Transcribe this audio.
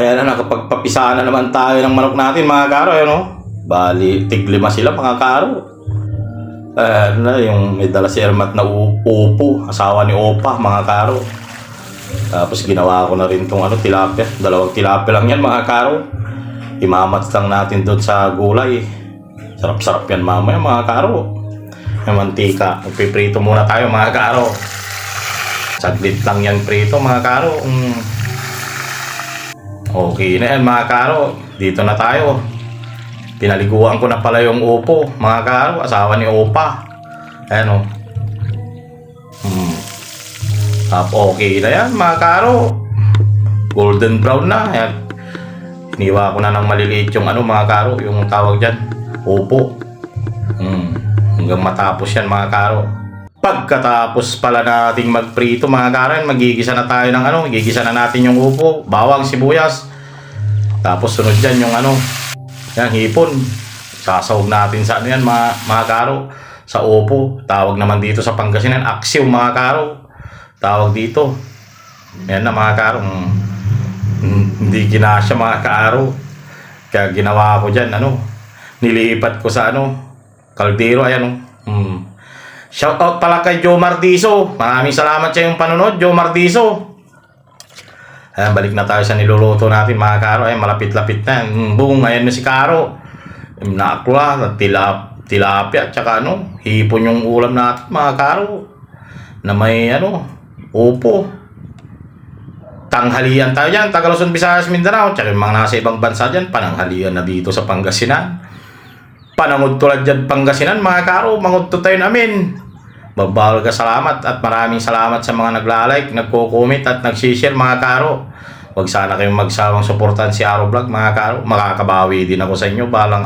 Ayan na, nakapagpapisaan na naman tayo ng manok natin mga karo, ayan o. Bali, tiglima sila mga karo. Ayan na, yung may dala si Ermat na upo, asawa ni Opa mga karo. Tapos ginawa ko na rin tong ano, tilapia. Dalawang tilapia lang yan mga karo. Imamats lang natin doon sa gulay. Sarap-sarap yan mamaya mga karo. Yung mantika. Magpiprito muna tayo mga karo. Saglit lang yan prito mga karo. Mm. Okay na yan mga karo. Dito na tayo. Pinaliguan ko na pala yung upo. Mga karo, asawa ni Opa. Ayan o. Hmm. Tap okay na yan mga karo. Golden brown na. Ayan. Iniwa ko na ng maliliit yung ano mga karo. Yung tawag dyan. Upo. Hmm. Hanggang matapos yan mga karo. Pagkatapos pala nating magprito mga karen, magigisa na tayo ng ano, gigisa na natin yung upo, bawang, sibuyas. Tapos sunod dyan yung ano, yung hipon. Sasawag natin sa ano yan mga, mga karo, sa upo. Tawag naman dito sa Pangasinan, aksiw mga karo. Tawag dito. Yan na mga karo. Mm, mm, hindi ginasya mga karo. Kaya ginawa ko dyan, ano, nilipat ko sa ano, kaldero, ayan o. Mm. Shoutout pala kay Joe Mardiso. Maraming salamat sa iyong panonood, Joe Mardiso. Ayan, balik na tayo sa niluluto natin mga karo. Ayan, malapit-lapit na. Mm, boom, ayan na si Karo. Nakakula, tilap, tilapia, tsaka ano, hipon yung ulam natin mga karo. Na may ano, upo. Tanghalian tayo dyan, Tagaluson, Visayas, Mindanao. Tsaka yung mga nasa ibang bansa dyan, pananghalian na dito sa Pangasinan panangod tulad dyan Pangasinan mga karo, mangudto tayo namin. Babawal ka salamat at maraming salamat sa mga nagla-like, nagko-comment at nag-share mga karo. Huwag sana kayong magsawang suportan si Aro Vlog mga karo. Makakabawi din ako sa inyo balang